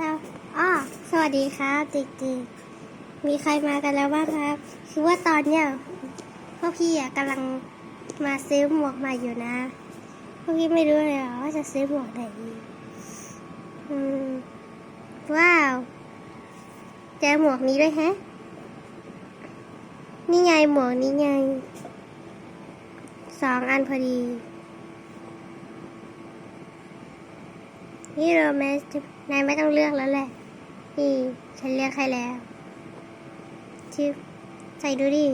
อ้อสวัสดีครับเด็กๆมีใครมากันแล้วบ้างครับ คือว่าตอนเนี้ยพวกพี่อะกำลังมาซื้อหมวกใหม่อยู่นะพวกพี่ไม่รู้เลยว่าจะซื้อหมวกไหนดีอืมว้าวเจอหมวกนี้ด้วยฮะ นี่ไงหมวกนี้ไงสองอันพอดี นี่โรแมนส์นายไม่ต้องเลือกแล้วแหละ นี่ ฉันเลือกให้แล้ว ชิบใส่ดูดิ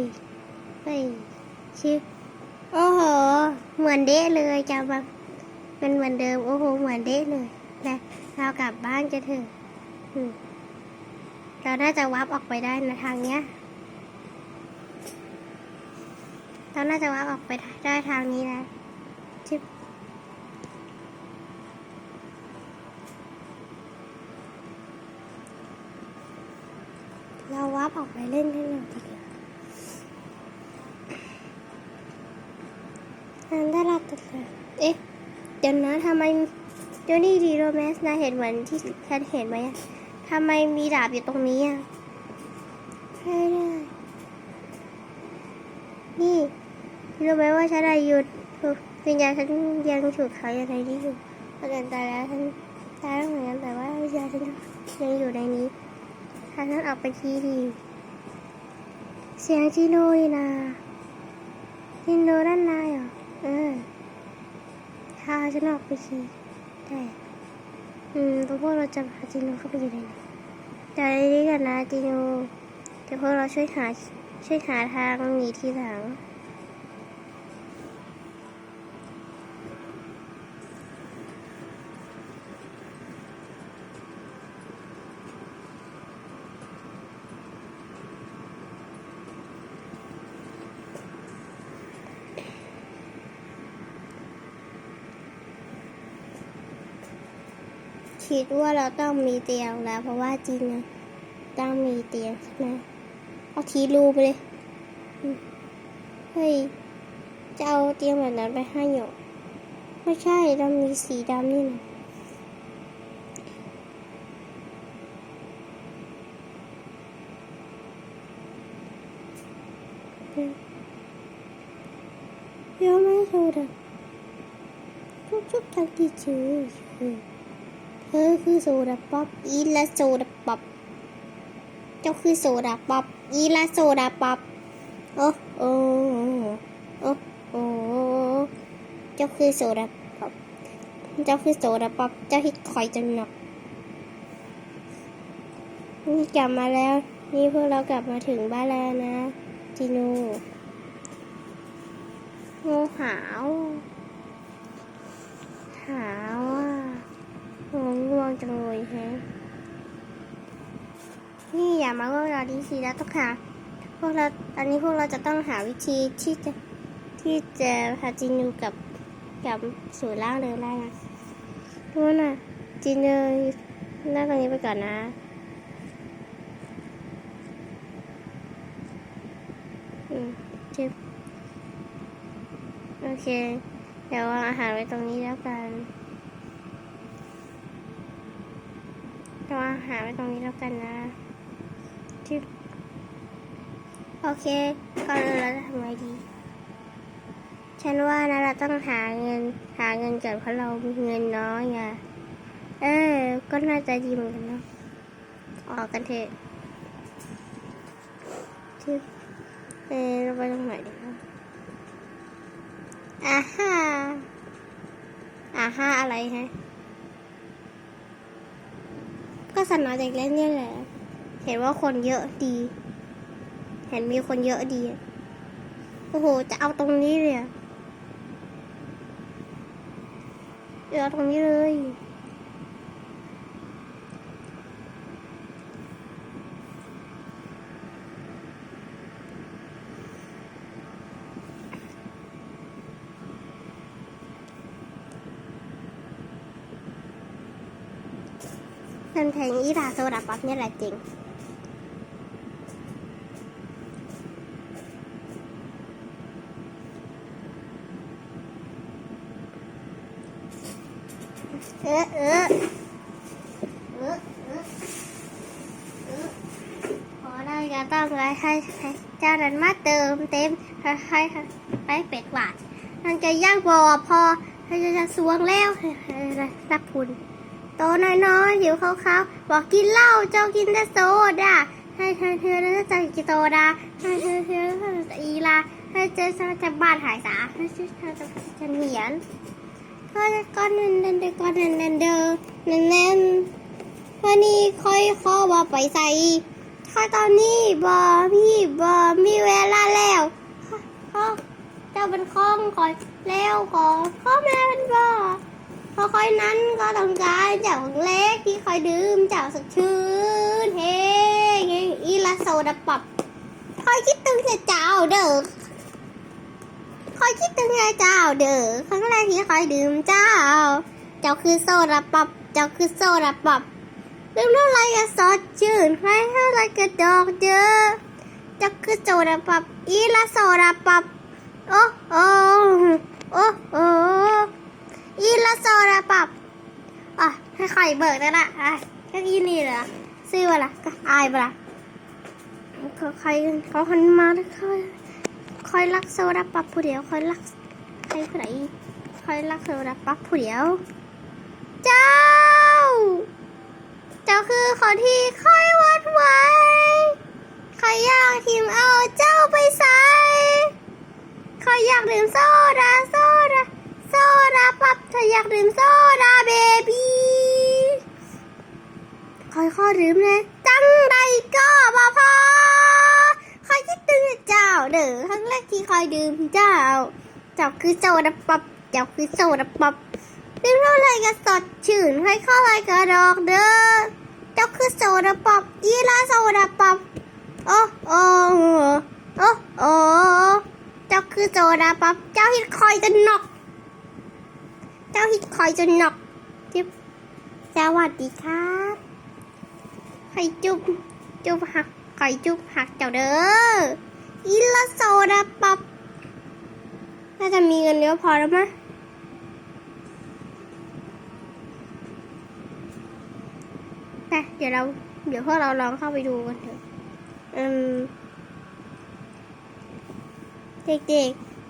เฮ้ยชิบโอ้โห เหมือนเด้เลยจะแบบเป็นเหมือนเดิม โอ้โห เหมือนเด้เลยนะเรากลับบ้านกันเถอะอืมเราน่าจะวับออกไปได้นะทางเนี้ย เราน่าจะวับออกไปได้ทางนี้นะ เราวับออกไปเล่นกันหน่อยดีกว่าอันได้รับตัดเลยเอ๊ะ เดี๋ยวนะทำไมเดี๋ยวนี่ดีโรแมสนะเห็นเหมือนที่ฉันเห็นไหมทำไมมีดาบอยู่ตรงนี้อะไม่ได้นี่รู้ไหมว่าฉันอายุถูกวิญญาณฉันยังถูกเขาอยู่ในนี้อยู่ตอนตายแล้วฉันตายแล้วเหมือนกันแต่ว่าวิญญาณฉันยังอยู่ในนี้ ทาฉันออกไปทีดี เสียงจีโน่นี่นะจินโดด้านในเหรอ เออพาฉันออกไปทีแต่อืมพวกเราจะพาจิโน่เข้าไปอยู่ในนั้นแต่ในนี้กันนะจิโน่เดี๋ยวพวกเราช่วยหาช่วยหาทางหนีทีหลัง คิดว่าเราต้องมีเตียงแล้ว เพราะว่าจริงนะต้องมีเตียงใช่ไหมเอาทีรูไปเลยเฮ้ยจะเอาเตียงแบบนั้นไปให้เหรอไม่ใช่เรามีสีดำนี่นะเดี๋ยวไม่โซดาทุกทุกๆทางที่เจอ เออเธอคือโซดาป๊อปอีลาโซดาป๊อปเจ้าคือโซดาป๊อปอีลาโซดาป๊อปโอ้โอ้โอ้โอ้เจ้าคือโซดาป๊อปเจ้าคือโซดาป๊อปเจ้าฮิตคอยจนหนักนี่กลับมาแล้ว นี่พวกเรากลับมาถึงบ้านแล้วนะ จิโน่โง่หาวหาว ง่วงจังเลยฮะ นี่อย่ามาว่าเราดีสิแล้วต้องหาพวกเราตอนนี้พวกเราจะต้องหาวิธีที่จะที่จะพาจินยูกับกับสู่ร่างเดิมได้นะทุกคนน่ะจินยูนั่งตรงนี้ไปก่อนนะอืมเจ็บโอเค เดี๋ยววางอาหารไว้ตรงนี้แล้วกัน เราหาไว้ตรงนี้แล้วกันนะที่โอเคก่อนอื่นเราจะทำไงดี ฉันว่านะเราต้องหาเงินหาเงินก่อนเพราะเรามีเงินน้อยไงเออ ก็น่าจะดีเหมือนกันเนาะออกกันเถอะที่เออเราไปตรงไหนดีวะอ่าฮ่าอ่าฮ่าอะไรฮะ ก็สนามเด็กเล่นเนี่ยแหละ เห็นว่าคนเยอะดี เห็นมีคนเยอะดี โอ้โห จะเอาตรงนี้เลยเอาตรงนี้เลย น้ำแข็งอีตาโซดาป๊อปนี่แหละจริง เอออเออเออเออขอได้ก็ต้องไว้ให้ให้เจ้านั้นมาเติมเต็มให้ไปเป็ดหวานมันจะยากบอพอให้จะสวงแล้วรับคุณ โตน้อยๆหิวขาวๆบอกกินเหล้าเจ้ากินแต่โซดาให้เธอเธอแล้วจะกินโซดาให้เธอเธอจะอีลาให้เจะจะบ้านหายสาให้เจะจะจะเหนียนก็จะก้อนเดินเดินเดินก้อนเดินเดินเดินเดินเดินวันนี้ค่อยข้อว่ไปใส่ข้าตอนนี้บอพี่บอมีเวลาแล้วข้าเจ้าเป็นข้องก่อนแล้วก่อนพ่อแม่เป็นบ อยนั้นก็ต้องการเจ้าของเล็กที่คอยดื่มเจ้าสดชื่นเฮ้ยอีลาโซดาปับคอยคิดถึงเจ้าเด้อคอยคิดถึงเจ้าเด้อครั้งแรกที่คอยดื่มเจ้า เจ้าคือโซดาปับเจ้าคือโซดาปับลืมเท่าไรก็สดชื่นใครเท่าไรก็ดอกเจอเจะคือโซดาปับอีละโซดาปับโอ้โอ้โอ้โอ้ อีละโซดาปับอะให้ใครเบิกได้ละอะแค่อีนี่เหรอซื้อวะล่ะก็อายปะล่ะเขาใครเขาหันมาแล้วคอยคอยรักโซดาปับผู้เดียวคอยรักใครผู้ใดคอยรักโซดาปับผู้เดียว เจ้า เจ้าคือคนที่คอยวัดไว้ใครอยากทิมเอาเจ้าไปใส่ใครอยากดื่มโซดาโซดา โซดาปับเธออยากดื่มโซดาเบบี้คอยข้อดื่มเลยจังใดก็บ่พอคอยคิดถึงเจ้าเด้อครั้งแรกที่คอยดื่มเจ้า เจ้าคือโซดาปับเจ้าคือโซดาปับดื่มเท่าไรก็สดชื่นให้เข้าไรก็ดอกเด้อเจ้าคือโซดาป๊อปอีลาโซดาป๊อปโอ้โอ้โอ้โอ้เจ้าคือโซดาป๊อปเจ้าฮิตคอยจนหนอก เจ้าฮิตคอยจนหนอกจิ๊บสวัสดีครับไข่จุ๊บจุ๊บหักไข่จุ๊บหักเจ้าเด้ออีลาโซดาป๊อปน่าจะมีเงินเยอะพอแล้วมั้ยไปเดี๋ยวเรา เดี๋ยวพวกเราลองเข้าไปดูกันเถอะอืมเด็กๆ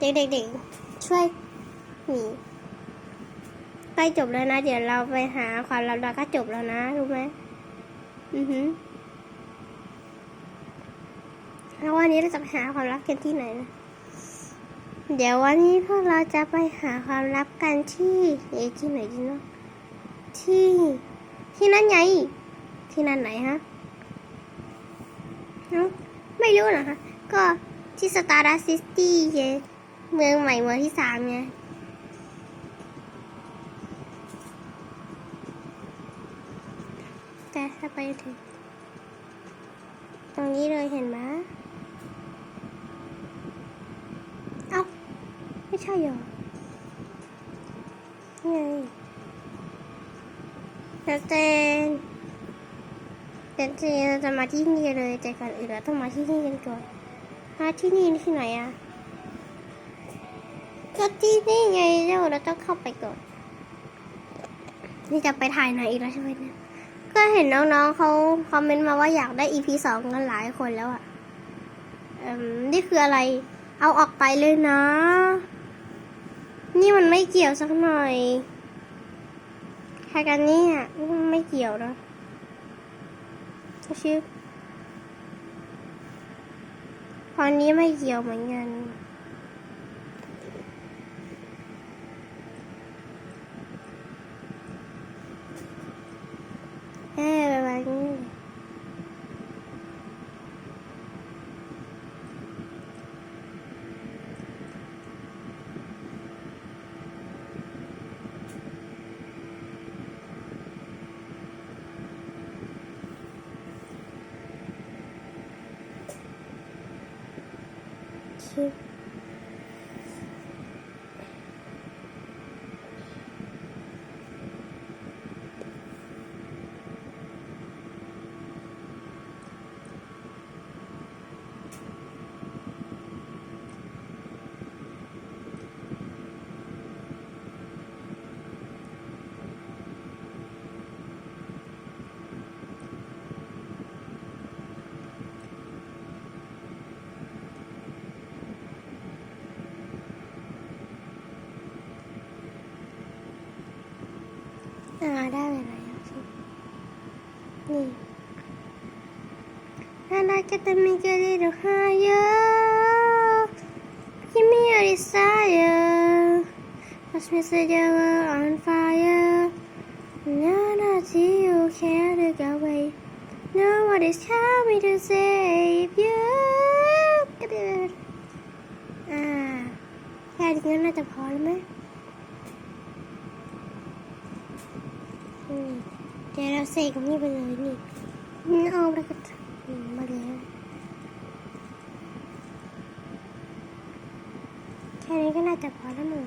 เด็กๆเด็กๆช่วยหนี ใกล้จบแล้วนะ เดี๋ยวเราไปหาความลับเราก็จบแล้วนะ รู้ไหมอือหือแล้ววันนี้เราจะไปหาความลับกันที่ไหนนะเดี๋ยววันนี้พวกเราจะไปหาความลับกันที่เอที่ไหนดีเนาะที่ที่นั่นไงที่นั่นไหนฮะไม่รู้เหรอคะก็ที่สตาร์ดัสซิตี้ไงเมืองใหม่เมืองที่สามไง ไปถึง ตรงนี้เลยเห็นไหมเอ้า ไม่ใช่เหรอนี่ไงแล้วเจนเดี๋ยวจะเราจะมาที่นี่เลย แต่ก่อนอื่นเราต้องมาที่นี่กันก่อนมาที่นี่ที่ไหนอะก็ที่นี่ไงเดี๋ยวเราต้องเข้าไปก่อน นี่จะไปถ่ายไหนอีกแล้วใช่ไหมเนี่ย ก็เห็นน้องๆเขาคอมเมนต์มาว่าอยากได้ EP สองกันหลายคนแล้วอะอืมนี่คืออะไร เอาออกไปเลยนะ นี่มันไม่เกี่ยวสักหน่อยใครกันเนี่ยไม่เกี่ยวนะชื่อตอนนี้ไม่เกี่ยวเหมือนกันเอ้ประมาณนี้ ชื่ ได้เวลานี่น่ารักจะทำมีกระดิ่งหายะ Give me a desire Cause me say you were on fire Now that you can't look away Nobody's coming to save you อ่าแค่นี้น่าจะพอแล้วไหม เดี๋ยวเราเสกตรงนี้ไปเลยนี่นี่เอาแล้วก็อืมมาแล้วแค่นี้ก็น่าจะพอแล้วมึง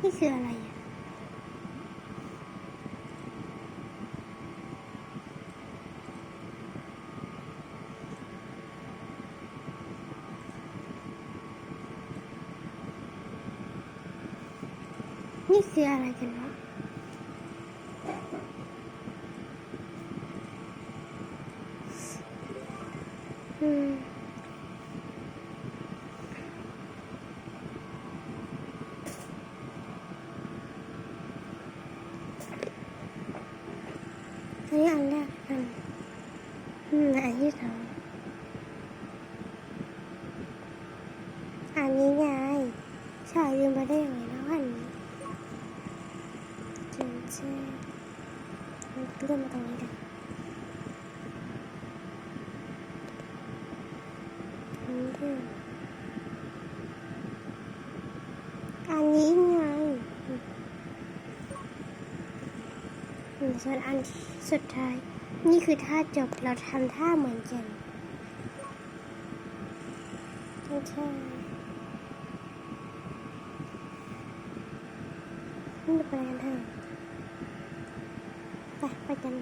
นี่คืออะไรอะนี่คืออะไรกันวะ นี้อันแรกอันอืมอันที่สองอันนี้ไงใช่ลืมไปได้ยังไงนะว่าอันนี้จริงใช่เลื่อนมาตรงนี้กันอันนี้ด้วยอันนี้ไง อืม ส่วนอันสุดท้าย นี่คือท่าจบเราทำท่าเหมือนกันใช่นี่ไปกันเถอะไปไปกัน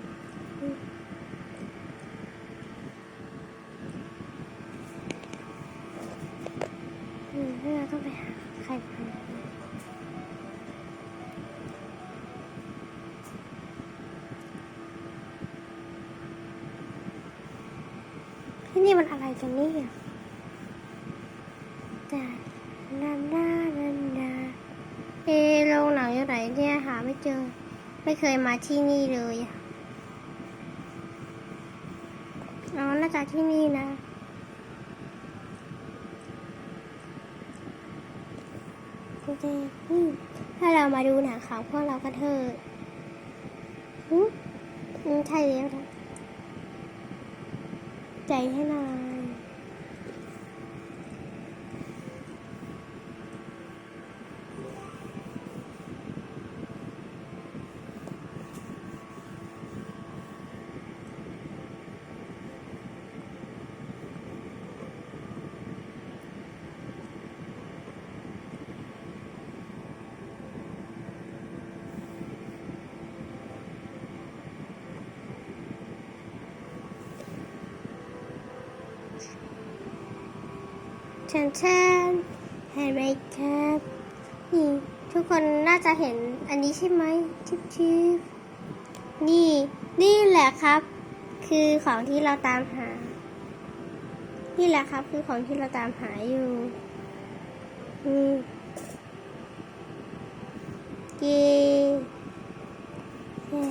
นี่มันอะไรกันนี่แต่นานานานาเอโรงหนังอยู่ไหนเนี่ยหาไม่เจอ ไม่เคยมาที่นี่เลยอ๋อน่าจะที่นี่นะโอเคถ้าเรามาดูหนังข่าวพวกเราก็เถอะอืมอืมใช่แล้วนะ ใจใชนเชนเห็นไหมครับนี่ทุกคนน่าจะเห็นอันนี้ใช่ไหมชิบชิบนี่นี่แหละครับ คือของที่เราตามหา นี่แหละครับ คือของที่เราตามหาอยู่นี่เย้เย้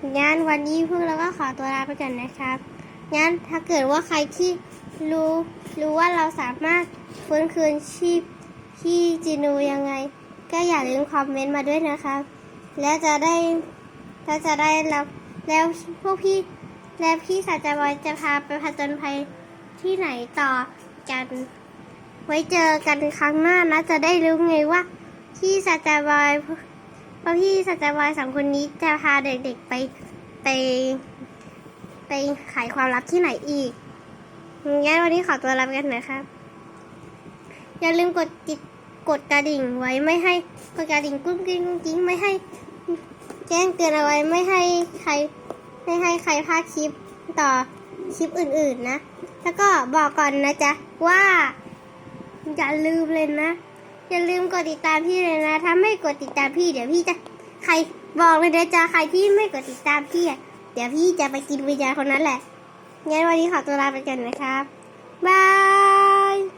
เย้งั้นวันนี้พวกเราก็ขอตัวลาไปก่อนนะครับงั้นถ้าเกิดว่าใครที่ รู้รู้ว่าเราสามารถฟื้นคืนชีพพี่จินูยังไง ก็อย่าลืมคอมเมนต์มาด้วยนะครับแล้วจะได้แล้วจะได้รับแล้วพวกพี่และพี่สัจจบอยจะพาไปผจญภัยที่ไหนต่อกัน ไว้เจอกันครั้งหน้านะ จะได้รู้ไงว่าพี่สัจจบอยพราะพี่สัจจบอยสองคนนี้จะพาเด็กๆไปไป ไปไขความลับที่ไหนอีก งั้นวันนี้ขอตัวลาไปกันนะครับ อย่าลืมกดติดกดกระดิ่งไว้ไม่ให้กดกระดิ่งกุ้งกิ้งกุ้งกิ้งไม่ให้ แจ้งเตือนเอาไว้ไม่ให้ใครไม่ให้ใครพลาดคลิปต่อคลิปอื่นๆนะ แล้วก็บอกก่อนนะจ๊ะว่า อย่าลืมเลยนะ อย่าลืมกดติดตามพี่เลยนะ ถ้าไม่กดติดตามพี่เดี๋ยวพี่จะใครบอกเลยนะจ๊ะใครที่ไม่กดติดตามพี่เดี๋ยวพี่จะไปกินวิญญาณคนนั้นแหละ งั้นวันนี้ขอตัวลาไปกันนะครับบาย